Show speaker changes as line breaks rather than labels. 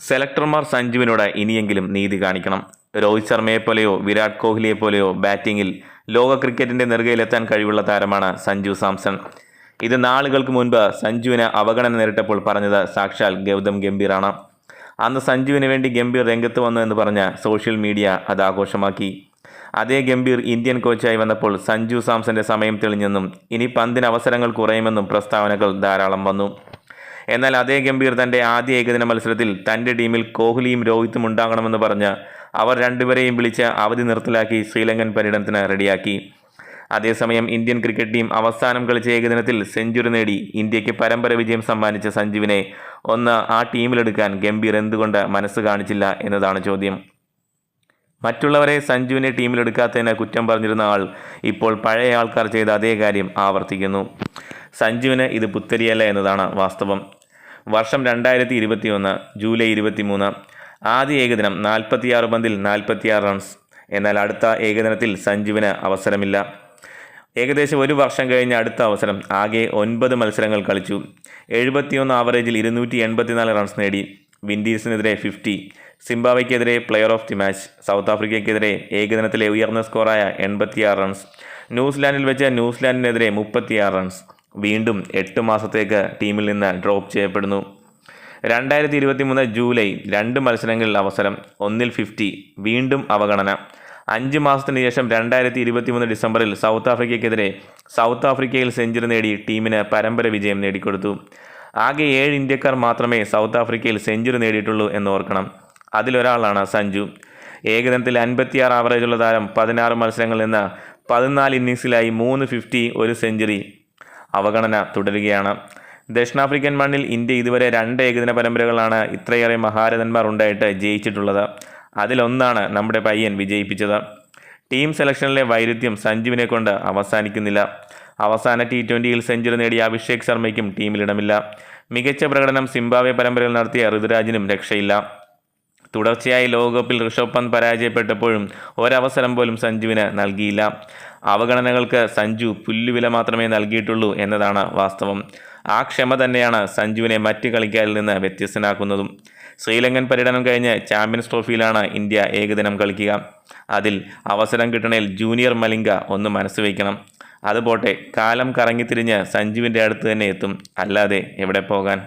സെലക്ടർമാർ സഞ്ജുവിനോട് ഇനിയെങ്കിലും നീതി കാണിക്കണം. രോഹിത് ശർമ്മയെപ്പോലെയോ വിരാട് കോഹ്ലിയെ പോലെയോ ബാറ്റിങ്ങിൽ ലോക ക്രിക്കറ്റിന്റെ നെറുകയിലെത്താൻ കഴിവുള്ള താരമാണ് സഞ്ജു സാംസൺ. ഇത് നാളുകൾക്ക് മുൻപ് സഞ്ജുവിന് അവഗണന നേരിട്ടപ്പോൾ പറഞ്ഞത് സാക്ഷാൽ ഗൗതം ഗംഭീറാണ്. അന്ന് സഞ്ജുവിന് വേണ്ടി ഗംഭീർ രംഗത്ത് വന്നു എന്ന് പറഞ്ഞ സോഷ്യൽ മീഡിയ അത് ആഘോഷമാക്കി. അതേ ഗംഭീർ ഇന്ത്യൻ കോച്ചായി വന്നപ്പോൾ സഞ്ജു സാംസന്റെ സമയം തെളിഞ്ഞെന്നും ഇനി പന്തിന് അവസരങ്ങൾ കുറയുമെന്നും പ്രസ്താവനകൾ ധാരാളം വന്നു. എന്നാൽ അതേ ഗംഭീർ തന്റെ ആദ്യ ഏകദിന മത്സരത്തിൽ തന്റെ ടീമിൽ കോഹ്ലിയും രോഹിത്തും ഉണ്ടാകണമെന്ന് പറഞ്ഞ് അവർ രണ്ടുപേരെയും വിളിച്ച് അവധി നിർത്തലാക്കി ശ്രീലങ്കൻ പര്യടനത്തിന് റെഡിയാക്കി. അതേസമയം ഇന്ത്യൻ ക്രിക്കറ്റ് ടീം അവസാനം കളിച്ച ഏകദിനത്തിൽ സെഞ്ചുറി നേടി ഇന്ത്യയ്ക്ക് പരമ്പര വിജയം സമ്മാനിച്ച സഞ്ജുവിനെ ഒന്ന് ആ ടീമിലെടുക്കാൻ ഗംഭീർ എന്തുകൊണ്ട് മനസ്സ് കാണിച്ചില്ല എന്നതാണ് ചോദ്യം. മറ്റുള്ളവരെ സഞ്ജുവിനെ ടീമിലെടുക്കാത്തതിന് കുറ്റം പറഞ്ഞിരുന്ന ആൾ ഇപ്പോൾ പഴയ ആൾക്കാർ ചെയ്ത അതേ കാര്യം ആവർത്തിക്കുന്നു. സഞ്ജുവിന് ഇത് പുത്തരിയല്ല എന്നതാണ് വാസ്തവം. വർഷം രണ്ടായിരത്തി ഇരുപത്തിയൊന്ന് ജൂലൈ ഇരുപത്തിമൂന്ന് ആദ്യ ഏകദിനം നാൽപ്പത്തിയാറ് പന്തിൽ നാൽപ്പത്തിയാറ് റൺസ്. എന്നാൽ അടുത്ത ഏകദിനത്തിൽ സഞ്ജുവിന് അവസരമില്ല. ഏകദേശം ഒരു വർഷം കഴിഞ്ഞ അടുത്ത അവസരം ആകെ ഒൻപത് മത്സരങ്ങൾ കളിച്ചു. എഴുപത്തിയൊന്ന് ആവറേജിൽ ഇരുന്നൂറ്റി എൺപത്തിനാല് റൺസ് നേടി. വിൻഡീസിനെതിരെ fifty സിംബാവയ്ക്കെതിരെ player of the match south ആഫ്രിക്കയ്ക്കെതിരെ ഏകദിനത്തിലെ ഉയർന്ന സ്കോറായ എൺപത്തിയാറ് റൺസ് ന്യൂസിലാൻഡിൽ വെച്ച് ന്യൂസിലാൻഡിനെതിരെ മുപ്പത്തിയാറ് റൺസ് വീണ്ടും എട്ട് മാസത്തേക്ക് ടീമിൽ നിന്ന് ഡ്രോപ്പ് ചെയ്യപ്പെടുന്നു. രണ്ടായിരത്തി ഇരുപത്തി മൂന്ന് ജൂലൈ രണ്ട് മത്സരങ്ങളിൽ അവസരം ഒന്നിൽ ഫിഫ്റ്റി വീണ്ടും അവഗണന. അഞ്ച് മാസത്തിന് ശേഷം രണ്ടായിരത്തി ഇരുപത്തി മൂന്ന് ഡിസംബറിൽ സൗത്ത് ആഫ്രിക്കയ്ക്കെതിരെ സൗത്ത് ആഫ്രിക്കയിൽ സെഞ്ചുറി നേടി ടീമിന് പരമ്പര വിജയം നേടിക്കൊടുത്തു. ആകെ ഏഴ് ഇന്ത്യക്കാർ മാത്രമേ സൗത്ത് ആഫ്രിക്കയിൽ സെഞ്ചുറി നേടിയിട്ടുള്ളൂ എന്ന് ഓർക്കണം. അതിലൊരാളാണ് സഞ്ജു. ഏകദിനത്തിൽ അൻപത്തിയാറ് ആവറേജുള്ള താരം പതിനാറ് മത്സരങ്ങളിൽ നിന്ന് പതിനാല് ഇന്നിങ്സിലായി മൂന്ന് ഫിഫ്റ്റി ഒരു സെഞ്ചുറി അവഗണന തുടരുകയാണ്. ദക്ഷിണാഫ്രിക്കൻ മണ്ണിൽ ഇന്ത്യ ഇതുവരെ രണ്ട് ഏകദിന പരമ്പരകളാണ് ഇത്രയേറെ മഹാരഥന്മാർ ഉണ്ടായിട്ട് ജയിച്ചിട്ടുള്ളത്. അതിലൊന്നാണ് നമ്മുടെ പയ്യൻ വിജയിപ്പിച്ചത്. ടീം സെലക്ഷനിലെ വൈരുദ്ധ്യം സഞ്ജുവിനെ കൊണ്ട് അവസാനിക്കുന്നില്ല. അവസാന ടി ട്വന്റിയിൽ സെഞ്ചുറി നേടിയ അഭിഷേക് ശർമ്മയ്ക്കും ടീമിലിടമില്ല. മികച്ച പ്രകടനം സിംബാബ്വെ പരമ്പരയിൽ നടത്തിയ ഋതുരാജിനും രക്ഷയില്ല. തുടർച്ചയായി ലോകകപ്പിൽ ഋഷഭ് പന്ത് പരാജയപ്പെട്ടപ്പോഴും ഒരവസരം പോലും സഞ്ജുവിന് നൽകിയില്ല. അവഗണനകൾക്ക് സഞ്ജു പുല്ലുവില മാത്രമേ നൽകിയിട്ടുള്ളൂ എന്നതാണ് വാസ്തവം. ആ ക്ഷമ തന്നെയാണ് സഞ്ജുവിനെ മറ്റ് കളിക്കാരിൽ നിന്ന് വ്യത്യസ്തനാക്കുന്നതും. ശ്രീലങ്കൻ പര്യടനം കഴിഞ്ഞ് ചാമ്പ്യൻസ് ട്രോഫിയിലാണ് ഇന്ത്യ ഏകദിനം കളിക്കുക. അതിൽ അവസരം കിട്ടണേൽ ജൂനിയർ മലിംഗ ഒന്ന് മനസ്സ് വയ്ക്കണം അതുപോട്ടെ കാലം കറങ്ങിത്തിരിഞ്ഞ് സഞ്ജുവിന്റെ അടുത്ത് തന്നെ എത്തും. അല്ലാതെ എവിടെ പോകാൻ?